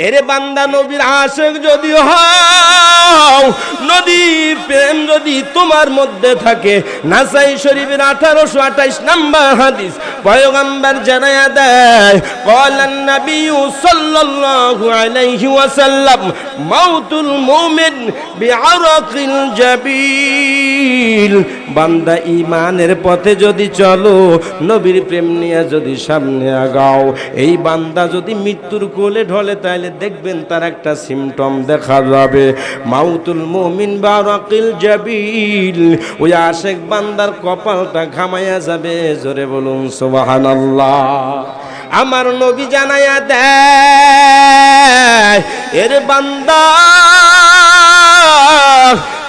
এরে বান্দা নবীর আশেক যদি হও নদীর প্রেম যদি তোমার মধ্যে থাকে, নাসাই শরীফের আঠারোশো আঠাইশ নাম্বার হাদিস পয়গম্বর জানায়া দেয়, কলান নবী সাল্লাল্লাহু আলাইহি ওয়াসাল্লাম, মাউতুল মুমিন বিআরাকিল জাবিল। বান্দা ইমানের পথে যদি চলো, নবীর প্রেম নিয়ে যদি সামনে আগাও, এই বান্দা যদি মৃত্যুর কোলে ঢলে তাহলে দেখবেন তার একটা সিমটম দেখা যাবে। মাউতুল মুমিন বারাকিল জাবিল। ওই আশেক বান্দার কপালটা ঘামাইয়া যাবে, জোরে বলুন, সুবহানাল্লাহ। আমার নবী জানাইয়া দেয়, এর বান্দা,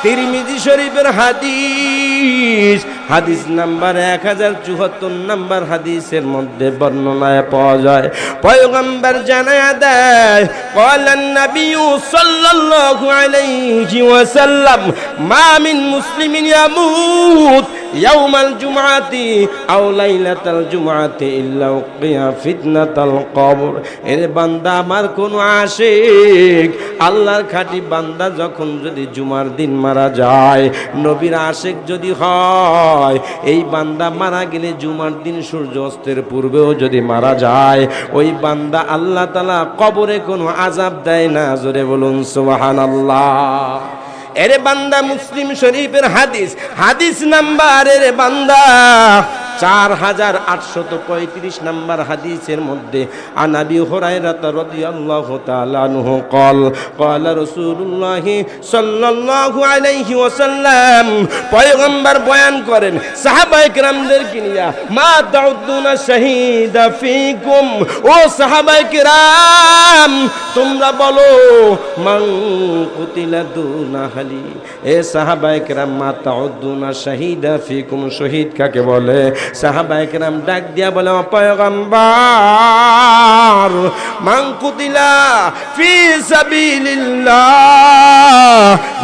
তিরমিজি শরীফের হাদিস হাদিস। হাদিস নাম্বার এক হাজার চুহাত্তর নাম্বার হাদিসের মধ্যে বর্ণনায় পাওয়া যায়। পয়গম্বর জানা দেয়, কলান নবী সাল্লাল্লাহু আলাইহি ওয়াসাল্লাম, মা মিন মুসলিমিন ইয়ামুত। ইয়াউমাল জুমআতি আও লাইলাতাল জুমআতি ইল্লা উকিয়া ফিতনাতাল কবর। এর বান্দা, আমার কোন আশিক। আল্লাহর খাঁটি বান্দা যখন যদি জুমার দিন মারা যায়, নবীর আশেক যদি হয়, এই বান্দা মারা গেলে জুমার দিন সূর্য অস্তের পূর্বেও যদি মারা যায়, ওই বান্দা আল্লাহ তালা কবরে কোনো আজাব দেয় না। জোরে বলুন সুবাহান আল্লাহ এরে বান্দা মুসলিম শরীফের হাদিস হাদিস নাম্বার এরে বান্দা। চার হাজার আটশত পঁয়ত্রিশ নাম্বার হাদিসের মধ্যে আনাবি হরাইরাত রাদিয়াল্লাহু তাআলা আনহু قال قال رسول الله সাল্লাল্লাহু আলাইহি ওয়াসাল্লাম পয়গম্বর বয়ান করেন সাহাবায়ে কেরামদের কিনিয়া মা তাউদ্দুনা শাহিদা ফিকুম ও সাহাবায়ে কেরাম তোমরা বলো মান কুতিলা দুনা হালি এ সাহাবায়ে কেরাম মা তাউদ্দুনা শাহিদা ফিকুম শহীদ কাকে বলে সাহাবায়ে কেরাম ডাক দিয়া বলে, ও পয়গম্বর, মান কুতিলা ফি সাবিলিল্লাহ।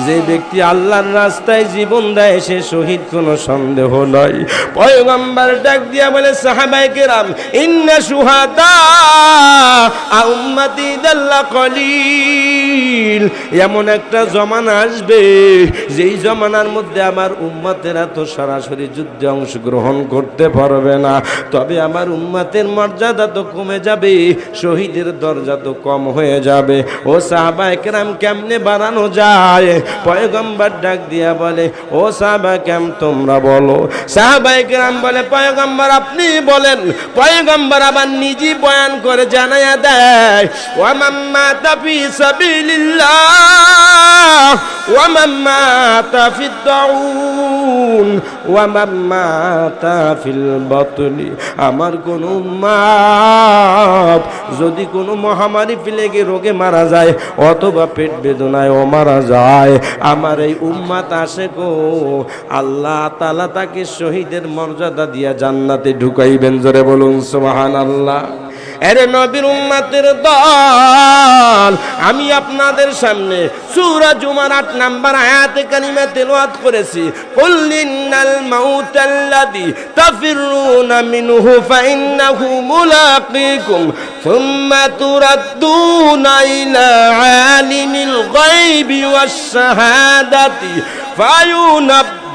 যে ব্যক্তি আল্লাহর রাস্তায় জীবন দেয়, সে শহীদ কোনো সন্দেহ নয় পয়গম্বর ডাক দিয়া বলে সাহাবায়ে কেরাম ইন্না সুহাদা উম্মতি দাল্লা কলিল। এমন একটা জমানা আসবে, যেই জমানার মধ্যে আমার উম্মতেরা তো সরাসরি যুদ্ধে অংশগ্রহণ করতে পারবে না। তবে আমার উম্মতের মর্যাদা তো কমে যাবে, শহীদের দরজা তো কম হয়ে যাবে। ও সাহাবা একরাম কেমনে বাড়ানো যায়? পয়গম্বর ডাক দিয়া বলে, ও সাহাবা কেম তোমরা বলো? সাহাবা একরাম বলে, পয়গম্বর, আপনি বলেন। পয়গম্বর আবার নিজে বয়ান করে জানায়া দেয় ওয়ামাম্মা তাফি সাবিলিল্লাহ ওয়ামাম্মা তাফি দাউন ওয়ামাম্মা তাফিল বাতনি আমার কোন যদি কোনো মহামারী ফিলেগে রোগে মারা যায় অথবা পেট বেদনায় ও মারা যায়, আমার এই উম্মাত আসে গো। আল্লাহ তালা তাকে শহীদের মর্যাদা দিয়া জান্নাতে ঢুকাইবেন, জোরে বলুন সুবহান আল্লাহ নবীর উম্মাতের দল, আমি আপনাদের সামনে সূরা জুমার নাম্বার আয়াতে তেলাওয়াত করেছি। মাউতাল্লাযী تفرون منه فإنه ملاقيكم ثم تردون إلى عالم الغيب والشهادة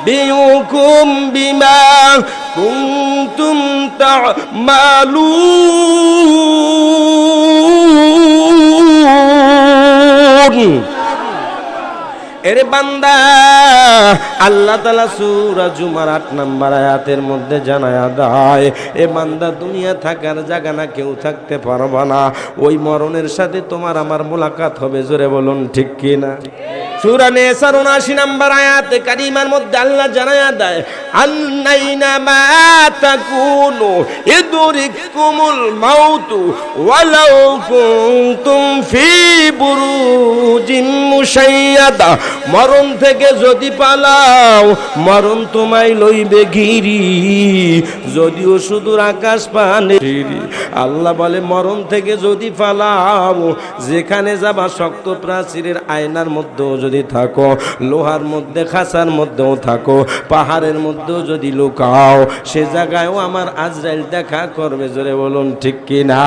فينبئكم بما كنتم تعملون. এরে বান্দা, আল্লাহ তালা সুরা জুমার আট নাম্বার আয়াতের মধ্যে জানায়া দেয়, এ বান্দা, দুনিয়া থাকার জায়গা না, কেউ থাকতে পারবা না। ওই মরণের সাথে তোমার আমার মোলাকাত হবে, জোরে বলুন ঠিক কি না সুরা নেসার উনাশি নাম্বার আয়াতে কারিমার মধ্যে আল্লাহ জানায়া দেয়, আন্নাইনা মা তাকুনু ইদরিকুমুল মাউতু ওয়ালাউ কুনতুম ফি বুরুজিন মুশাইয়াদা। মরণ থেকে যদি পালাও, মরণ তোমায় লইবে ঘিরি। যদিও সুদূর আকাশ পানে আল্লাহ বলে, মরণ থেকে যদি পালাও, যেখানে যাবা শক্ত প্রাচীরের আয়নার মধ্যেও যদি যদি থাকো, লোহার মধ্যে, খাসার মধ্যেও থাকো, পাহাড়ের মধ্যেও যদি লুকাও, সে জায়গায়ও আমার আজরাইল দেখা করবে, জোরে বলুন ঠিক কি না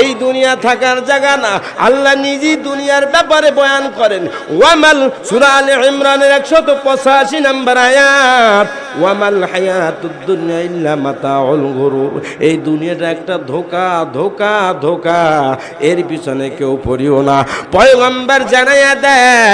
এই দুনিয়া থাকার জায়গা না, আল্লাহ নিজেই দুনিয়ার ব্যাপারে বয়ান করেন। ওয়ামাল সূরা আলে ইমরানের 185 নম্বর আয়াত, ওয়ামাল হায়াতুদ দুনিয়া ইল্লা মাতাউল গুরুর এই দুনিয়াটা একটা ধোকা ধোকা ধোকা, এর পিছনে কেউ পড়িও না। পয়গম্বর জানাইয়া দেয়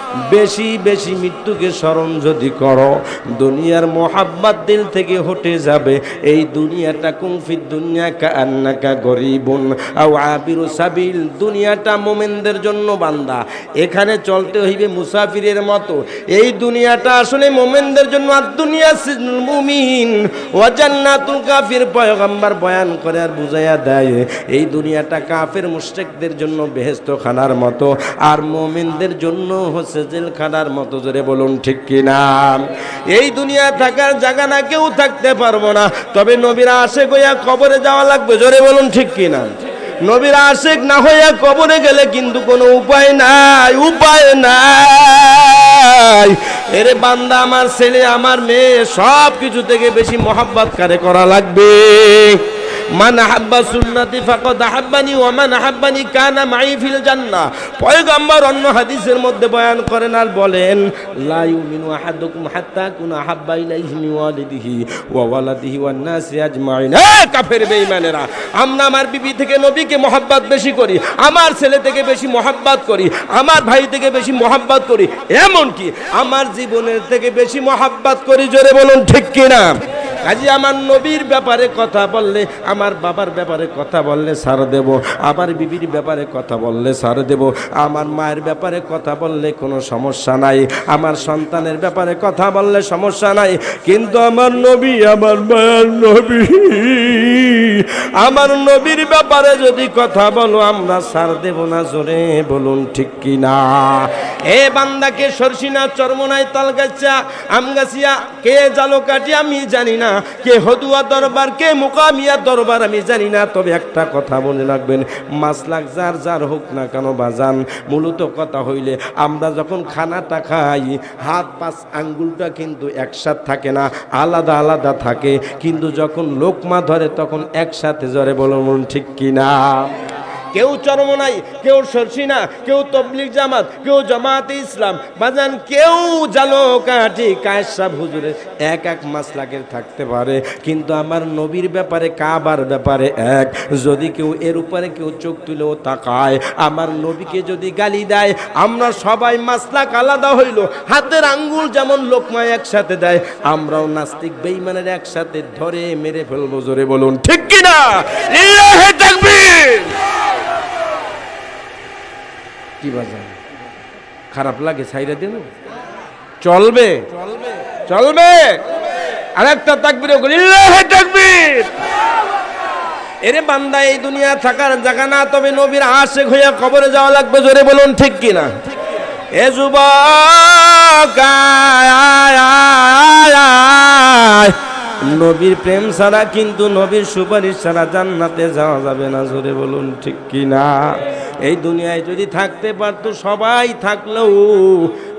বেশি বেশি মৃত্যুকে স্মরণ যদি করো, দুনিয়ার মোহাব্বত দিল থেকে হটে যাবে। এই দুনিয়াটা কুমফির দুনিয়া কা আন্নাকা গরিবুন। আও আবিরু সাবিল, দুনিয়াটা মোমেনদের জন্য বান্দা। এখানে চলতে হইবে মুসাফিরের মতো। এই দুনিয়াটা আসলে মোমেনদের জন্য, আর দুনিয়া মুমিন। ওয়া জান্নাতুল কাফির পয়গম্বর বয়ান করে আর বুঝাইয়া দেয়, এই দুনিয়াটা কাফের মুশরিকদের জন্য বেহেস্ত খানার মতো। আর মোমেনদের জন্য হচ্ছে জেলখানার মতো জোরে বলুন ঠিক কিনা? এই দুনিয়া থাকার জায়গা না কেউ থাকতে পারব না। তবে নবীরা আসে গইয়া কবরে যাওয়া লাগবে, জোরে বলুন ঠিক কিনা? নবীরা আশেক না হইয়া কবরে গেলে কিন্তু কোনো উপায় নাই উপায় নাই। এরে বান্দা, আমার ছেলে, আমার মেয়ে সব কিছু থেকে বেশি মহাব্বত কারে করা লাগবে? মান আহাব্বা সুন্নতি ফাকাদ আহাব্বানি ওয়া মান আহাব্বানি কানা মাই ফিল জান্নাহ। পয়গম্বর অন্য হাদিসের মধ্যে বয়ান করেন আর বলেন, লা ইউমিনু আহাদুকুম হাত্তা কুনা আহাব্বা ইলাইহি মিন ওয়ালিদিহি ওয়া ওয়ালাদিহি ওয়ান নাসি আজমাইন। এ কাফের বেঈমানেরা, আমরা আমার বিবি থেকে নবীকে মহাব্বত বেশি করি, আমার ছেলে থেকে বেশি মহাব্বত করি, আমার ভাই থেকে বেশি মহাব্বত করি। এমন কি আমার জীবনের থেকে বেশি মহাব্বত করি, জোরে বলুন ঠিক কিনা? কাজে, আমার নবীর ব্যাপারে কথা বললে, আমার বাবার ব্যাপারে কথা বললে সার দেব আমার বিবির ব্যাপারে কথা বললে সার দেব, আমার মায়ের ব্যাপারে কথা বললে কোনো সমস্যা নাই, আমার সন্তানের ব্যাপারে কথা বললে সমস্যা নাই, কিন্তু আমার নবী, আমার মায়ের নবী। আমার নবীর ব্যাপারে যদি কথা বলো, আমরা সার দেব না, জোরে বলুন ঠিক কি না এ বান্দাকে সরসিনা চরমনাই তালগাছা আমগাছিয়া, কে জালো কাটি আমি জানি না, কে হদুয়া দরবার, কে মুকামিয়া দরবার আমি জানি না, তবে একটা কথা মনে রাখবেন, মাসলাক যার যার হোক না কেন বাজান মূলত কথা হইলে আমরা যখন খানাটা খাই, হাত পাঁচ আঙ্গুলটা কিন্তু একসাথ থাকে না, আলাদা আলাদা থাকে, কিন্তু যখন লোকমা ধরে তখন একসাথে জরে মন ঠিক কিনা? কেউ চরমনাই, কেউ সরসিনা, কেউ তবলিক জামাত, কেউ জামাতে ইসলাম। বাজান, কেউ জালো কাঠি কায়সাব হুজুরে এক এক মাসলাকের থাকতে পারে। কিন্তু আমার নবীর ব্যাপারে, কাবার ব্যাপারে এক। যদি কেউ এর উপরে কেউ চোখ তুলেও তাকায়, আমার নবীকে যদি গালি দেয়, আমরা সবাই মাসলাক আলাদা হইল। হাতের আঙ্গুল যেমন লোকমায় একসাথে দেয়, আমরাও নাস্তিক বেইমানের একসাথে ধরে মেরে ফেলব, জোরে বলুন। ঠিক কিনা? কি বাজার। খারাপ লাগে সাইরা দেব চলবে। চলবে। আরেকটা তাকবির তাকবির। এরে বান্দা, এই দুনিয়া থাকার জায়গা না, তবে নবীর আশেক হইয়া কবরে যাওয়া লাগবে, জোরে বলুন ঠিক কিনা? এ যুবক। নবীর প্রেম ছাড়া কিন্তু নবীর সুপারিশ ছাড়া জান্নাতে যাওয়া যাবে না, জোরে বলুন ঠিক কি না এই দুনিয়ায় যদি থাকতে পারতো, সবাই থাকলেও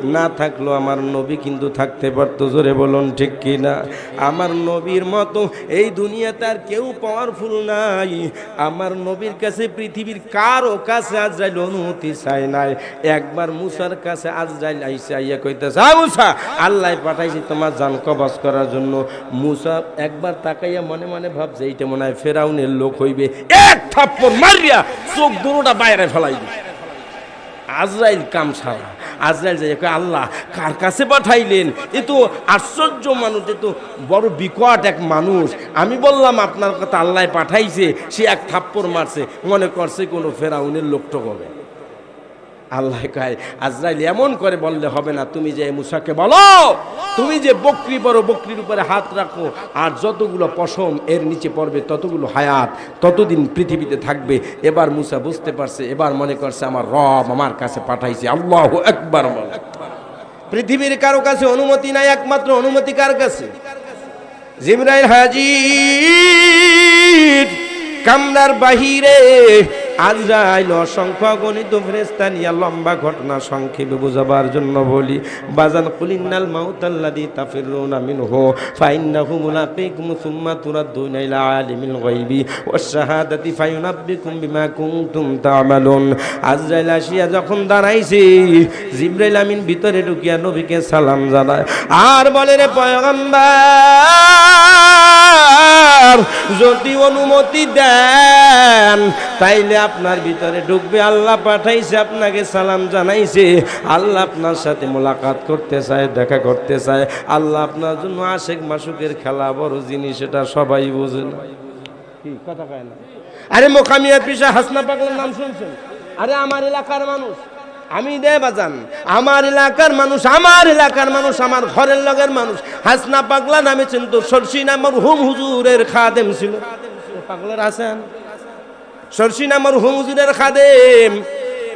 না থাকলেও আমার নবী কিন্তু থাকতে পারতো, জোরে বলুন ঠিক কি না আমার নবীর মতো এই দুনিয়াতে আর কেউ পাওয়ারফুল নাই। আমার নবীর কাছে পৃথিবীর কারও কাছে আজরাইল অনুমতি চাই নাই। একবার মুসার কাছে আজরাইল আইসা আইয়া কইতেছে, "আ মুসা, আল্লাহ পাঠাইছি তোমার জান কবজ করার জন্য। মুসা একবার তাকাইয়া মনে মনে ভাবছে, এইটা মনে হয় ফেরাউনের লোক হইবে। এক থাপ্পড় মারিয়া চোখ দুটোটা বাইরে ফেলাই দিবে আজরাইল কাম সারা আজরাইল যাই আল্লাহ, কার কাছে পাঠাইলেন? এ তো আশ্চর্য মানুষ, এ তো বড় বিকট এক মানুষ। আমি বললাম, আপনার কথা আল্লাহ পাঠাইছে, সে এক থাপ্পড় মারছে। মনে করছে কোনো ফেরাউনের লোকটো হবে আল্লাহ কয়, আজরাইল এমন করে বললে হবে না, তুমি যে মুসাকে বলো, তুমি যে বকরি, বড় বকরির উপরে হাত রাখো, আর যতগুলো পশম এর নিচে পড়বে, ততগুলো হায়াত ততদিন পৃথিবীতে থাকবে। এবার মুসা বুঝতে পারছে, এবার মনে করছে, আমার রব আমার কাছে পাঠাইছে, আল্লাহ একবার বলে পৃথিবীর কারও কাছে অনুমতি নাই, একমাত্র অনুমতি কার কাছে? জিব্রাইল হাজির কামনার বাহিরে আজরাইল অসংখ্য গণিত ফেরেস্তা নিয়ে লম্বা ঘটনা সংক্ষেপে বোঝাবার জন্য বলি, বাজান কুলিন্নাল মাউতাল্লাদি তাফিরুনা মিনহু, ফাইন্নাহু মুলাকিকুম সুম্মা তুরাদ্দুনা ইলা আলিমিল গায়বি ওয়াস শাহাদাতি ফায়ুনাব্বিকুম বিমা কুনতুম তা'মালুন। আজরাইল আসিয়া যখন দাঁড়াইছে, জিব্রাইল আমিন ভিতরে ঢুকিয়া নবীকে সালাম জানায়, আর বলে রে পয়গম্বর যদি অনুমতি দেন তাইলে আপনার ভিতরে ঢুকবে। আল্লাহ পাঠাইছে আপনাকে সালাম জানাইছে। আল্লাহ আপনার সাথে মোলাকাত করতে চায় দেখা করতে চায়। আল্লাহ আপনার জন্য আশেক মাসুকের খেলা বড় জিনিস এটা সবাই বোঝে কথা কয় না? আরে মোকামিয়া পিসা হাসনা পাগলার নাম শুনছেন? আরে আমার এলাকার মানুষ। আমি দে বাজান আমার এলাকার মানুষ আমার এলাকার মানুষ আমার ঘরের লগের মানুষ। হাসনা পাগলা নামে চিন্ত সরসি নামর হুম হুজুরের খাদেম ছিল। পাগলার আছেন? সরসি নামর হুম হুজুরের খাদেম।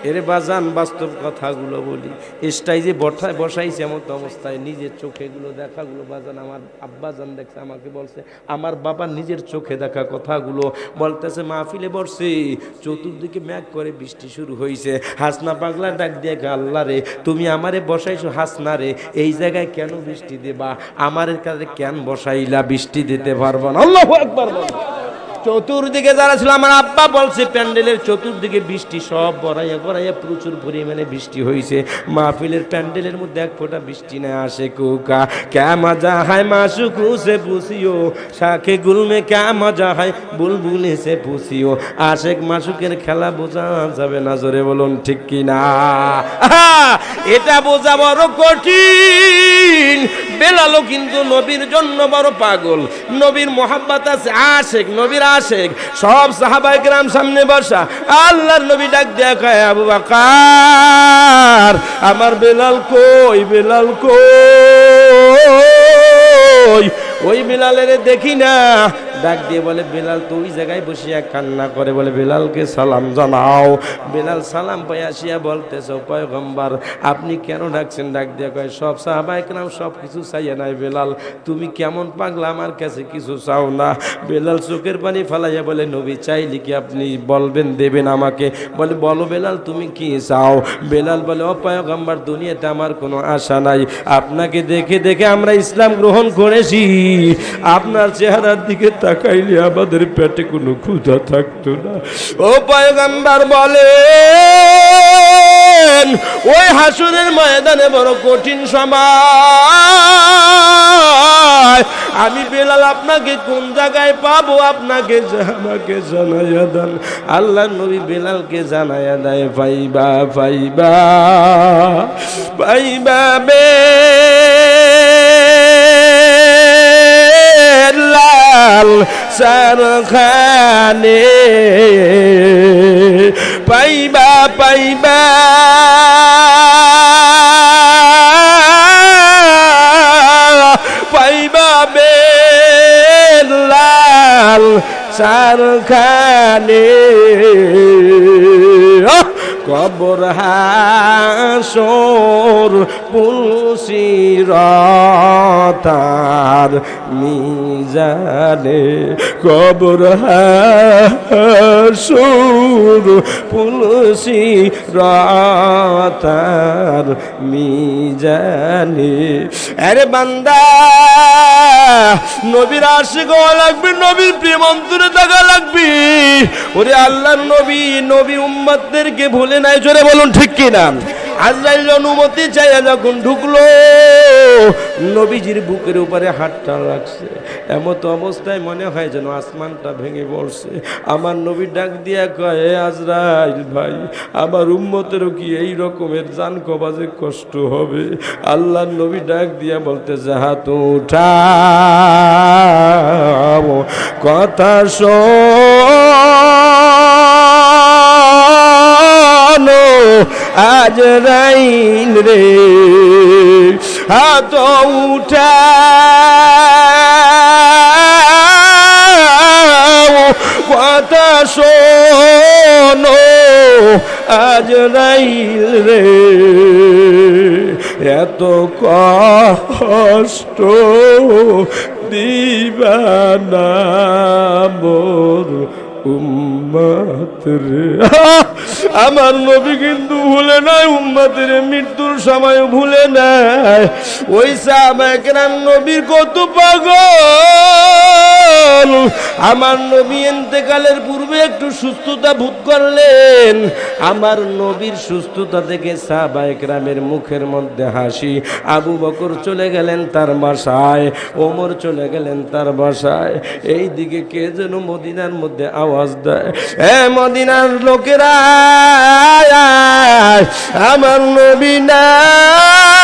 এর বাজান, বাস্তব কথাগুলো বলি। স্টাইজে বসায় বসাইছে এমন অবস্থায়, নিজের চোখেগুলো দেখাগুলো। বাজান, আমার আব্বাজান দেখছে, আমাকে বলছে, আমার বাবা নিজের চোখে দেখা কথাগুলো। বলতেছে, মাহফিলে বসছে। চতুর্দিকে ম্যাগ করে বৃষ্টি শুরু হয়েছে হাসনা পাগলা ডাক দিয়ে আল্লাহ রে, তুমি আমারে বসাইছো হাসনা রে, এই জায়গায় কেন বৃষ্টি দেবা? আমার কাছে কেন বসাইলা বৃষ্টি দিতে পারব না? আল্লাহ একবার বল চতুর্দিকে যারা ছিল, আমার আব্বা বলছে, প্যান্ডেলের চতুর্দিকে বৃষ্টি, সব বড়াইয়া গড়াইয়া প্রচুর পরিমাণে বৃষ্টি হয়েছে মাহফিলের প্যান্ডেলের মধ্যে এক ফোঁটা বৃষ্টি না আসে, কুকা। ক্যা মজা হয় মাসুকু সে পুষিও। শাখে গুলমে ক্যা মজা হয়, বুলবুলে সে পুষিও। আশেক মাসুকের খেলা বোঝা যাবে না, জোরে বলুন ঠিক কি না? এটা বোঝা বড় কঠিন। বেলালো কিন্তু নবীর জন্য বড় পাগল। নবীর মোহাব্বত আছে, আশেক নবীর আশেক সব সাহাবাই গ্রাম সামনে বসা, আল্লাহর নবী ডাক দেয়া কয়, আবু বাকার, আমার বেলাল কই বেলাল কই? ওই বেলালের দেখি না ডাক দিয়ে বলে, বেলাল তো ওই জায়গায় বসিয়া কান্না করে। বলে, বেলালকে সালাম জানাও। বেলাল সালাম পাই আসিয়া বলতেছ, পয়গম্বার, আপনি কেন ডাকছেন? ডাক দিয়ে কয়, সব সাহাবাহিক নাম সব কিছু চাইয়া নাই বেলাল। তুমি কেমন পাগলা, আমার কাছে কিছু চাও না। বেলাল চোখের পানি ফালাইয়া বলে, নবী, চাইলি কি আপনি বলবেন, দেবেন আমাকে? বলে, বলো বেলাল, তুমি কি চাও? বেলাল বলে, ও পয়গম্বার, দুনিয়াতে আমার কোনো আশা নাই। আপনাকে দেখে দেখে আমরা ইসলাম গ্রহণ করেছি। আপনার চেহারার দিকে তাকাইলে আমাদের পেটে কোনো ক্ষুধা থাকতো না। ও পয়গম্বর বলেন, ওই হাসুরের ময়দানে বড় কঠিন সময়। আমি বেলাল আপনাকে কোন জায়গায় পাবো? আপনাকে আমাকে জানাইয়া দেন। আল্লাহ নবী বেলালকে জানাইয়া দেয় পাইবা পাইবা পাইবা বে লাল সারখানে পাইবা পাইবা। পাইবা বেলাল সারখানে কবর হাসর পুলসিরতার মিজানে কবর হাসর পুলসিরতার মিজানে। আরে বান্দা, নবীর আশিক হওয়া লাগবে, নবীর প্রেম অন্তরে থাকা লাগবে। ওরে আল্লাহর নবী নবী উম্মতদেরকে ভুলে নাই, জোরে বলুন ঠিক কিনা? আল্লাহর অনুমতি চাইয়া যখন ঢুকলো, নবীজির বুকের উপরে হাতটা রাখছে। এমত অবস্থায় মনে হয় যেন আসমানটা ভেঙে পড়ছে। আমার নবী ডাক দিয়া কয়, "এ আজরাইল ভাই, আমার উম্মতেরও কি এই রকমের জান কবাজে কষ্ট হবে? আল্লাহর নবী ডাক দিয়া বলতে হাত উঠাও, কথা শোনো। আজ রাইন রে, হাত উঠাও কথা শোনো, আজ রাইল রে। এত কষ্ট দিবা না মোর উম্মত আমার নবী কিন্তু ভুলে নাই উম্মাদের মৃত্যুর সময় ভুলে নাই। ওই সাহাবাহাম নবীর কত পাগল। আমার নবী এতেকালের পূর্বে একটু সুস্থতা ভোগ করলেন। আমার নবীর সুস্থতা থেকে সাহাবাহামের মুখের মধ্যে হাসি। আবু বকর চলে গেলেন তার বাসায়, ওমর চলে গেলেন তার বাসায়। এই দিকে কে যেন মদিনার মধ্যে আওয়াজ দেয়, এ মদিনার লোকেরা আমার নবী নাই,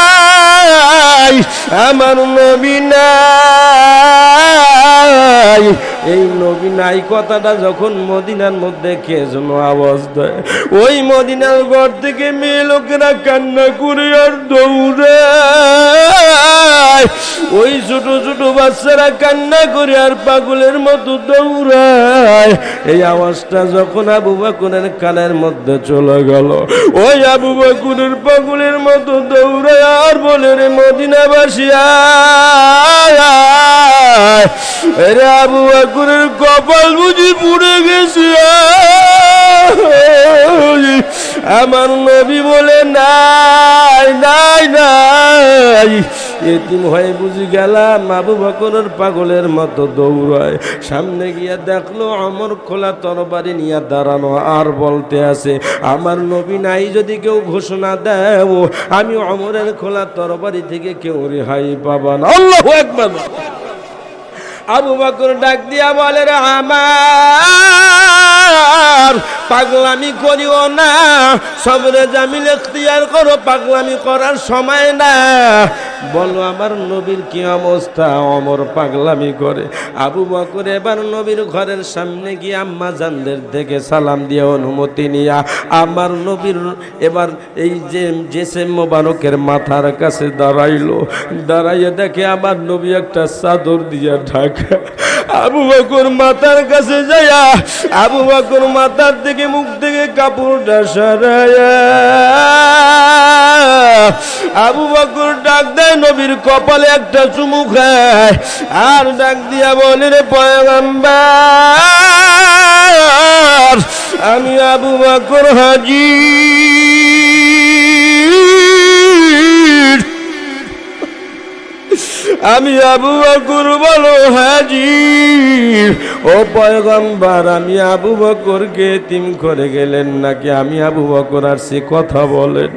আমার নবী নাই। এই নবী নাই? কথাটা যখন মদিনার মধ্যে কে যেন আওয়াজ দেয়। ওই মদিনার ঘর থেকে মেয়ে লোকেরা কান্না করে আর দৌড়ে। ওই ছোট ছোট বাচ্চারা কান্না করে আর পাগলের মতো দৌড়ায় এই আওয়াজটা যখন আবু বাকুরের কানের মধ্যে চলে গেল, ওই আবু বাকুনের পাগলের মতো দৌড়ায় আর বলে রে মদিনাবাসিয়া রে আবু বাকুনের কপাল বুঝি পুড়ে গেছে। আমার নবী বলে, নাই নাই নাই। এতিম হয়ে বুঝি গেলাম, আবু বকরের পাগলের মতো দৌড়ায়। সামনে গিয়া দেখল, অমর খোলা তরবারি নিয়ে দাঁড়ানো আর বলতে আছে, আমার নবী নাই যদি কেউ ঘোষণা দেও, আমি অমরের খোলা তরবারি থেকে কেউ রেহাই পাবা না। আল্লাহু একবার আবু বকর ডাক দিয়া বলে, রে আমার, পাগলামি করিও না। সবরে জামিল এখতিয়ার করো, পাগলামি করার সময় না। বলো, আমার নবীর কি অবস্থা? অমর পাগলামি করে। আবু বকর এবার নবীর ঘরের সামনে গিয়ে আম্মা জানদের থেকে সালাম দিয়ে অনুমতি নিয়া আমার নবীর এবার এই যে জেসে মোবারকের মাথার কাছে দাঁড়াইলো। দাঁড়াইয়ে দেখে আমার নবী একটা চাদর দিয়ে ঢাকা আবু বকর মাথার কাছে যাইয়া আবু বকর মাথার থেকে মুখ থেকে কাপড়টা সরাইয়া আবু বকর ডাক দেয়, নবীর কপালে একটা চুমু খায়। আর ডাক দিয়া বলে, রে পয়গম্বর, আমি আবু বকর হাজির আমি আবু বকুর বলো হাজির। ও পয়গম্বর, আমি আবু বকরকে তিম করে গেলেন নাকি? আমি আবু বকর আর সে কথা বলেন।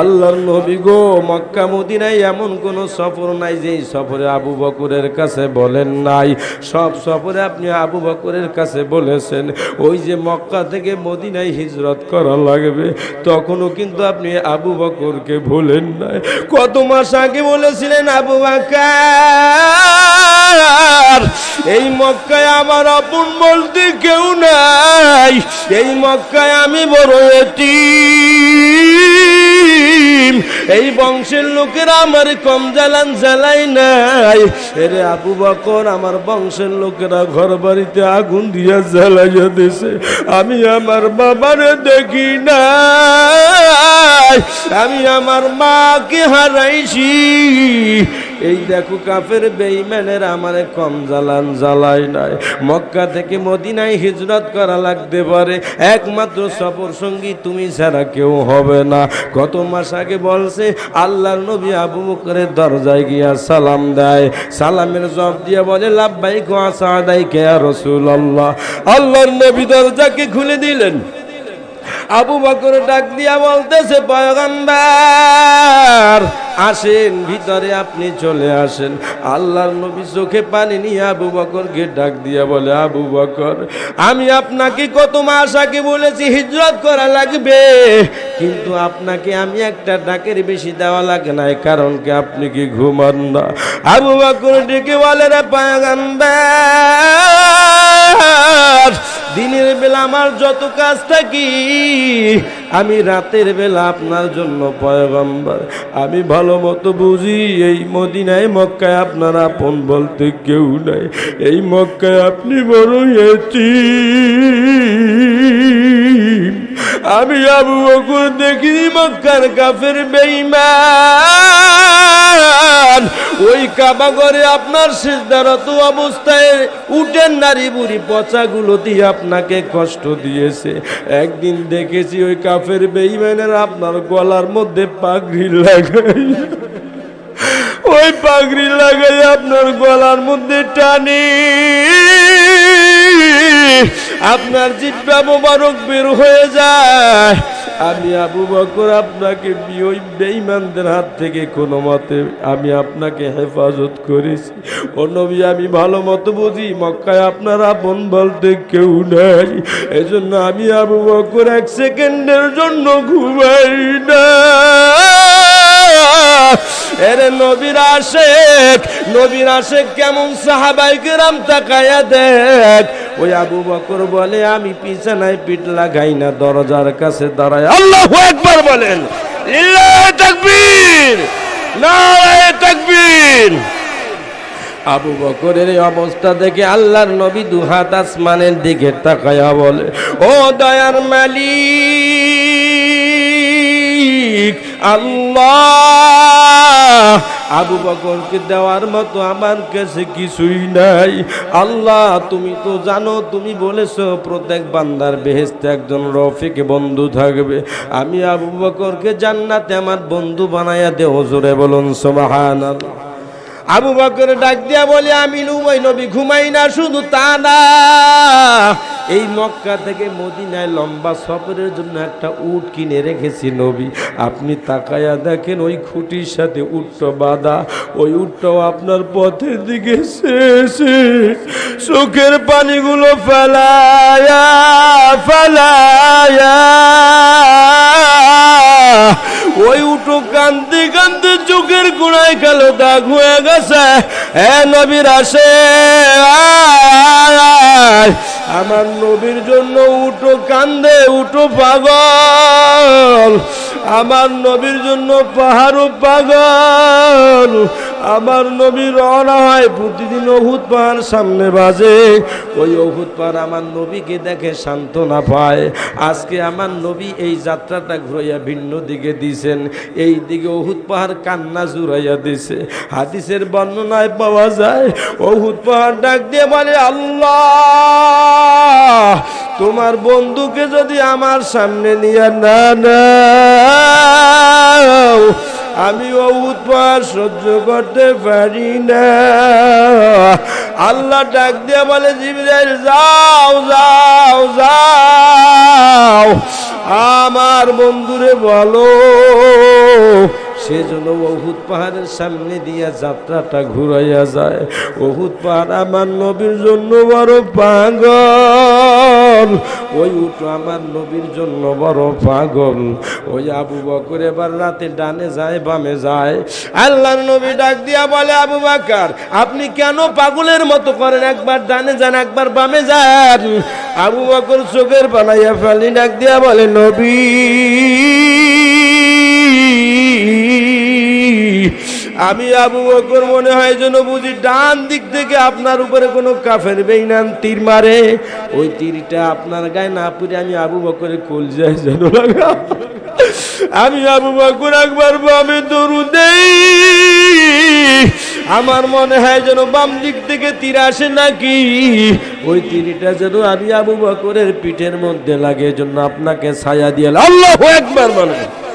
আল্লাহর নবী গো, মক্কা মদিনায় এমন কোন সফর নাই যে এই সফরে আবু বকরের কাছে বলেন নাই। সব সফরে আপনি আবু বকরের কাছে বলেছেন। ওই যে মক্কা থেকে মদিনায় হিজরত করা লাগবে, তখনও কিন্তু আপনি আবু বকরকে ভুলেন নাই। কত মাস আগে বলেছিলেন আবু বাকার এই মক্কায় আমার আপন বলতে কেউ নাই। এই মক্কায় আমি বড় এতিম। এই বংশের লোকেরা আমার কম জ্বালান জ্বালাই নাই। এরে আবু বকর, আমার বংশের লোকেরা ঘর বাড়িতে আগুন দিয়া জ্বালাইয়া দিছে। আমি আমার বাবারে দেখি না আমি আমার মাকে হারাইছি। এই দেখো কাফের বেইমানের আমারে কম জ্বালান জ্বালাই নাই। মক্কা থেকে মদিনায় হিজরত করা লাগতে পারে। একমাত্র সফর সঙ্গী তুমি ছাড়া কেউ হবে না। কত মাস আগে বলছে, আল্লাহর নবী আবু বকরের দরজায় গিয়া সালাম দেয়। সালামের জব দিয়ে বলে লাভবাই কোয়া সাদাই কে রসুল আল্লাহ আল্লাহর নবী দরজাকে খুলে দিলেন। আবু বকর ডাক দিয়া বলতেছে, পয়গম্বর, আসেন, ভিতরে আপনি চলে আসেন। আল্লাহর নবী চোখে পানি নিয়ে আবু বকরকে ডাক দিয়া বলে, আবু বকর, আমি আপনাকে কত মাস আগে বলেছি হিজরত করা লাগবে, কিন্তু আপনাকে আমি একটা ডাকের বেশি দেওয়া লাগে নাই, কারণ কি আপনি কি ঘুমান না? আবু বকর ডেকে বলে, রে পয়গম্বর দিনের বেলা আমার যত কাজ থাকি, আমি রাতের বেলা আপনার জন্য পয়গম্বর। আমি ভালো মতো বুঝি এই মদিনায়, মক্কায় আপনার আপন বলতে কেউ নাই। এই মক্কায় আপনি বড় এতিম। আমি আবু বকর দেখি মক্কার কাফের বেঈমান। ওই কাবা ঘরে আপনার সিজদারত অবস্থায় উটের নারী বুড়ি পচাগুলো দিয়ে আপনাকে কষ্ট দিয়েছে। একদিন দেখেছি ওই কাফের বেঈমানের আপনার গলার মধ্যে পাগড়ি লাগাই। ওই পাগড়ি লাগাই আপনার গলার মধ্যে টানি। আপনার জিব্বা মোবারক বের হয়ে যায়। আমি আবু বকর আপনাকে বি- ওই বেঈমানদের হাত থেকে কোনো মতে আমি আপনাকে হেফাজত করেছি। ও নবী, আমি ভালো মতো বুঝি মক্কায় আপনার আপন বলতে কেউ নাই। এজন্য আমি আবু বকর এক সেকেন্ডের জন্য ঘুমাই না এরে নবীর আশেক নবীর আশেক কেমন সাহাবাই কেরাম তাকায়া দেখ। ওই আবু বকর বলে, আমি পিছানায় পিঠ লাগাই না, দরজার কাছে দাঁড়ায় আল্লাহ একবার বলেন তাকবীর, নারায়ে তাকবীর। আবু বকরের এই অবস্থা দেখে আল্লাহর নবী দুহাত আসমানের দিকে তাকায়া বলে, ও দয়ার মালিক আল্লাহ। আবু বকরকে দেওয়ার মতো আমার কাছে কিছুই নাই। আল্লাহ, তুমি তো জানো, তুমি বলেছ, প্রত্যেক বান্দার বেহেস্তে একজন রফিক বন্ধু থাকবে। আমি আবু বকরকে জান্নাতে আমার বন্ধু বানাইয়া দেহ জোরে বলুন, সুবহানাল্লাহ। আবু বকর ডাক দিয়া বলে, আমি লুবই নবী, ঘুমাই না, শুধু তা না। এই মক্কা থেকে মদিনায় লম্বা সফরের জন্য একটা উট কিনে রেখেছি নবী। আপনি তাকায়া দেখেন, ওই খুঁটির সাথে উটটা বাঁধা। ওই উটটাও আপনার পথের দিকে শেষে। চোখের পানিগুলো ফেলায়া ফেলায়া। ওই উঠো কান্দি কান্দি চোখের গুড়ায় কালো দাগ হয়ে গেছে। এ নবীর আসে। আমার নবীর জন্য উঠো কান্দে, উঠো পাগল। আমার নবীর জন্য পাহাড়ও পাগল। আমার নবী রওনা হয়, প্রতিদিন অহুত পাহাড় সামনে বাজে। ওই অহুত পাহাড় আমার নবীকে দেখে সান্ত্বনা পায়। আজকে আমার নবী এই যাত্রাটা ঘুরাইয়া ভিন্ন দিকে দিছেন। এই দিকে অহুত পাহাড় কান্না জুড়াইয়া দিছে। হাদিসের বর্ণনায় পাওয়া যায়, অহুত পাহাড় ডাক দিয়ে বলে, আল্লাহ, তোমার বন্ধুকে যদি আমার সামনে নিয়ে না নাও আমি ও উৎপাদ সহ্য করতে পারি না। আল্লাহ ডাক দিয়ে বলে, জিবরাইল, যাও যাও যাও। আমার বন্ধুরে বলো সেজন্য অহুদ পাহাড়ের সামনে দিয়ে যাত্রাটা ঘুরাইয়া যায়। অহুদ পাহাড় আমার নবীর জন্য বড় পাগল। ওই উঠো আমার নবীর জন্য বড় পাগল। ওই আবু বকর এবার রাতে ডানে যায়, বামে যায়। আল্লাহর নবী ডাক দিয়া বলে, আবু বাকার, আপনি কেন পাগলের মতো করেন? একবার ডানে যান, একবার বামে যান। আবু বকর চোখের বানাইয়া ফেলি ডাক দিয়া বলে, নবী আমি আবু বকর মনে হয় যেন বুঝি ডান দিক থেকে আপনার উপরে কোনো কাফের বেইনান তীর মারে। ওই তীরটা আপনার গায়ে না পুরে আমি আবু বকরে কোল যায় যেন লাগা আমি আবু বকর একবার বামে দরু দেই। আমার মনে হয় যেন বাম দিক থেকে তীর আসে নাকি? ওই তীরটা যেন আমি আবু বকরের পিঠের মধ্যে লাগে জন্য আপনাকে ছায়া দিয়ে আল্লাহ একবার বলেন।